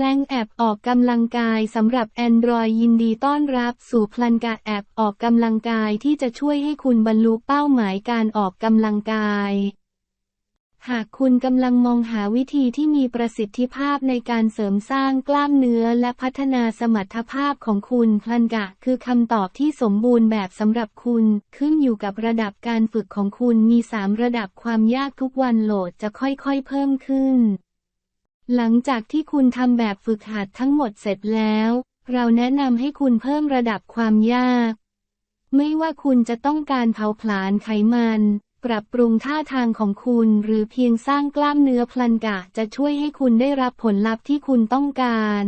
พลงแอบออกกำลังกายสำหรับ Android ยินดีต้อนรับสู่พลันกะแอบออกกำลังกายที่จะช่วยให้คุณบรรลุเป้าหมายการออกกำลังกาย หากคุณกำลังมองหาวิธีที่มีประสิทธิภาพในการเสริมสร้างกล้ามเนื้อและพัฒนาสมรรถภาพของคุณพลันกะคือคำตอบที่สมบูรณ์แบบสำหรับคุณ ขึ้นอยู่กับระดับการฝึกของคุณมี 3 ระดับความยากทุกวันโหลดจะค่อยๆ เพิ่มขึ้น หลังจากที่คุณทำแบบฝึกหัดทั้งหมดเสร็จแล้ว เราแนะนำให้คุณเพิ่มระดับความยาก ไม่ว่าคุณจะต้องการเผาผลาญไขมัน ปรับปรุงท่าทางของคุณหรือเพียงสร้างกล้ามเนื้อพลันกะจะช่วยให้คุณได้รับผลลัพธ์ที่คุณต้องการ